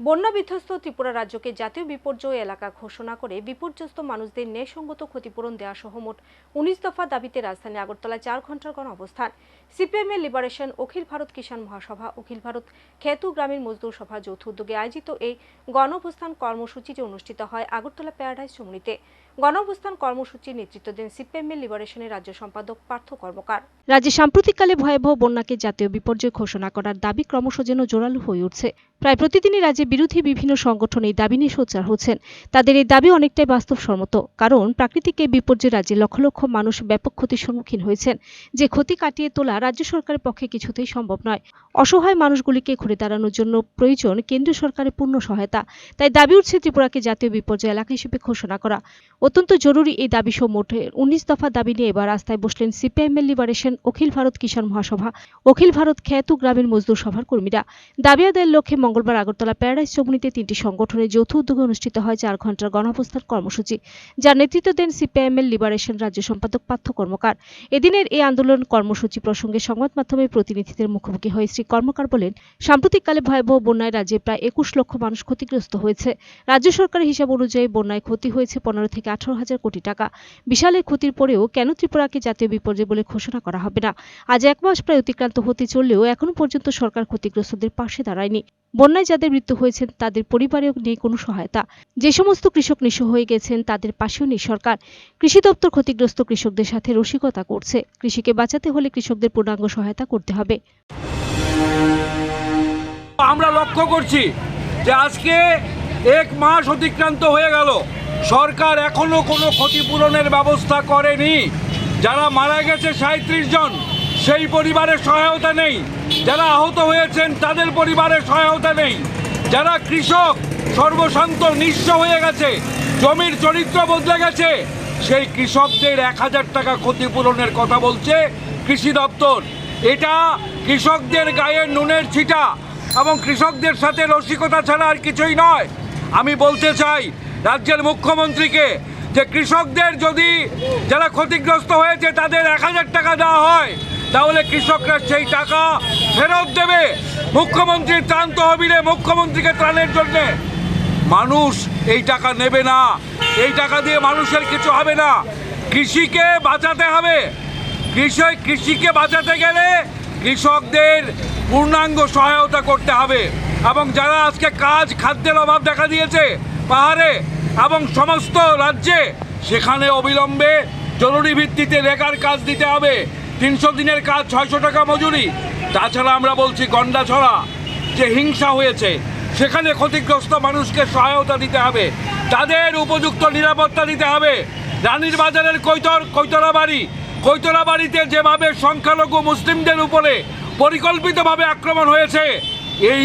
বন্যা বিধ্বস্ত ত্রিপুরা রাজ্যকে জাতীয় বিপর্যয় এলাকা ঘোষণা করে বিপর্যস্ত মানুষদের ন্যায়সঙ্গত ক্ষতিপূরণ দেওয়া সহ মোট উনিশ দফা দাবিতে রাজধানী আগরতলায় চার ঘণ্টার গণ অবস্থান। সিপিএমের লিবারেশন অখিল ভারত কিষাণ মহাসভা, অখিল ভারত খেতু গ্রামীণ মজদুর সভা যৌথ উদ্যোগে আয়োজিত এই গণ অবস্থান কর্মসূচিটি অনুষ্ঠিত হয় আগরতলা প্যারাডাইস চমুনিতে। গণ অবস্থান কর্মসূচির নেতৃত্ব দেন সিপিএমের লিবারেশনের রাজ্য সম্পাদক, পার্থ কর্মকার। রাজ্যে সাম্প্রতিককালে ভয়াবহ বন্যাকে জাতীয় বিপর্যয় ঘোষণা করার দাবি ক্রমশ যেন জোরালো হয়ে উঠছে। প্রায় প্রতিদিনই রাজ্যে বিরোধী বিভিন্ন সংগঠন এই দাবি নিয়ে সোচ্চার হচ্ছেন। তাদের এই দাবি অনেকটাই বাস্তবসম্মত, কারণ প্রাকৃতিক এই বিপর্যয়ে রাজ্যে লক্ষ লক্ষ মানুষ ব্যাপক ক্ষতির সম্মুখীন হয়েছেন। যে ক্ষতি কাটিয়ে তোলা রাজ্য সরকারের পক্ষে কিছুতেই সম্ভব নয়। অসহায় মানুষগুলিকে ঘুরে দাঁড়ানোর জন্য প্রয়োজন কেন্দ্রীয় সরকারের পূর্ণ সহায়তা। তাই দাবি উঠছে ত্রিপুরাকে জাতীয় বিপর্যয় এলাকা হিসেবে ঘোষণা করা। অত্যন্ত জরুরি এই দাবি সহ মোট উনিশ দফা দাবি নিয়ে এবার রাস্তায় বসলেন সিপিআইএম লিবারেশন অখিল ভারত কিষাণ মহাসভা। অখিল ভারত খেতু গ্রামীণ মজদুর সভার কর্মীরা। দাবি আদায়ের লক্ষ্যে মঙ্গলবার আগরতলা প্যারাডাইস চমুনিতে তিনটি সংগঠনের যৌথ উদ্যোগে অনুষ্ঠিত হয় চার ঘণ্টার গণঅবস্থান কর্মসূচি। যার নেতৃত্ব দেন সিপিআইএম এর লিবারেশন রাজ্য সম্পাদক পার্থ কর্মকার। এদিনের এই আন্দোলন কর্মসূচি প্রসঙ্গে সংবাদ মাধ্যমে প্রতিনিধিদের মুখোমুখি হয়ে শ্রী কর্মকার বলেন, সাম্প্রতিককালে ভয়াবহ বন্যায় রাজ্যে প্রায় একুশ লক্ষ মানুষ ক্ষতিগ্রস্ত হয়েছে। রাজ্য সরকারের হিসাব অনুযায়ী বন্যায় ক্ষতি হয়েছে পনেরো থেকে আঠারো হাজার কোটি টাকা। বিশাল এই ক্ষতির পরেও কেন ত্রিপুরাকে জাতীয় বিপর্যয় বলে ঘোষণা করা হবে না? আজ এক মাস প্রায় অতিক্রান্ত হতে চললেও এখনও পর্যন্ত সরকার ক্ষতিগ্রস্তদের পাশে দাঁড়ায়নি। বন্যায় যাদের মৃত্যু হয়েছেন, তাদের পরিবারেও নেই কোনো সহায়তা। যে সমস্ত কৃষক নিঃস্ব হয়ে গেছেন, তাদের পাশেও নেই সরকার। কৃষি দপ্তর ক্ষতিগ্রস্ত কৃষকদের সাথে রসিকতা করছে। কৃষিকে বাঁচাতে হলে কৃষকদের পূর্ণাঙ্গ সহায়তা করতে হবে। আমরা লক্ষ্য করছি যে আজকে এক মাস অতিক্রান্ত হয়ে গেল। সরকার এখনও কোনো ক্ষতিপূরণের ব্যবস্থা করেনি। যারা মারা গেছে সাঁত্রিশ জন, সেই পরিবারের সহায়তা নেই। যারা আহত হয়েছেন, তাদের পরিবারের সহায়তা নেই। যারা কৃষক, সর্বশান্ত, নিঃস্ব হয়ে গেছে, জমির চরিত্র বদলে গেছে, সেই কৃষকদের এক হাজার টাকা ক্ষতিপূরণের কথা বলছে কৃষি দপ্তর। এটা কৃষকদের গায়ে নুনের ছিটা এবং কৃষকদের সাথে রসিকতা ছাড়া আর কিছুই নয়। আমি বলতে চাই রাজ্যের মুখ্যমন্ত্রীকে যে কৃষকদের যদি যারা ক্ষতিগ্রস্ত হয়েছে তাদের এক হাজার টাকা দেওয়া হয়, তাহলে কৃষকরা সেই টাকা ফেরত দেবে। মুখ্যমন্ত্রীর ত্রাণ তহবিলে মুখ্যমন্ত্রীকে ত্রাণের জন্যে। মানুষ এই টাকা নেবে না। এই টাকা দিয়ে মানুষের কিছু হবে না। কৃষিকে বাঁচাতে হবে। কৃষক, কৃষিকে বাঁচাতে গেলে কৃষকদের পূর্ণাঙ্গ সহায়তা করতে হবে। এবং যারা আজকে কাজ, খাদ্যের অভাব দেখা দিয়েছে পাহাড়ে এবং সমস্ত রাজ্যে সেখানে অবিলম্বে জরুরি ভিত্তিতে রেখার কাজ দিতে হবে। তিনশো দিনের কাজ ছয়শো টাকা মজুরি। তাছাড়া আমরা বলছি গন্ডাছড়া, যে হিংসা হয়েছে, সেখানে ক্ষতিগ্রস্ত মানুষকে সহায়তা দিতে হবে। তাদের উপযুক্ত নিরাপত্তা দিতে হবে। রানীর বাজারের কৈতর কৈতরা বাড়ি কৈতরা বাড়িতে যেভাবে সংখ্যালঘু মুসলিমদের উপরে পরিকল্পিতভাবে আক্রমণ হয়েছে, এই